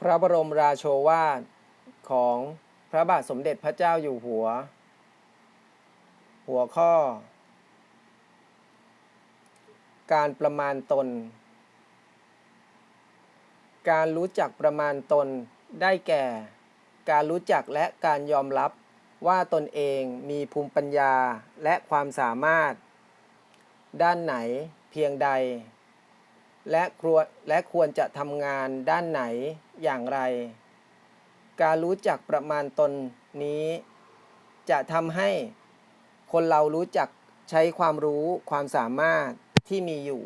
พระบรมราโชวาทของพระบาทสมเด็จพระเจ้าอยู่หัว หัวข้อ การประมาณตน การรู้จักประมาณตนได้แก่ การรู้จักและการยอมรับว่าตนเองมีภูมิปัญญาและความสามารถ ด้านไหนเพียงใด และครวและควรจะทำงานด้านไหนอย่างไร การรู้จักประมาณตนนี้ จะทำให้คนเรารู้จักใช้ความรู้ความสามารถที่มีอยู่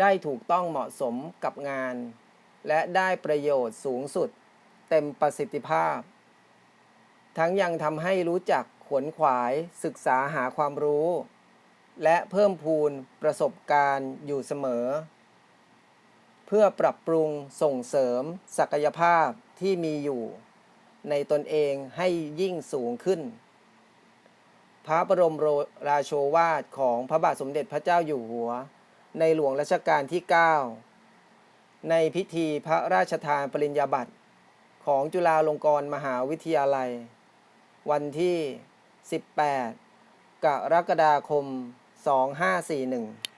ได้ถูกต้องเหมาะสมกับงาน และได้ประโยชน์สูงสุด เต็มประสิทธิภาพ ทั้งยังทำให้รู้จักขวนขวายศึกษาหาความรู้ และเพิ่มพูนประสบการณ์อยู่เสมอ เพื่อปรับปรุงส่งเสริมศักยภาพที่มีอยู่ ในตนเองให้ยิ่งสูงขึ้น พระบรมรราโชวาทของพระบาทสมเด็จพระเจ้าอยู่หัว ในหลวงรัชกาลที่ 9 ในพิธีพระราชทานปริญญาบัตรของจุฬาลงกรณ์มหาวิทยาลัย วันที่ 18 กรกฎาคม 2541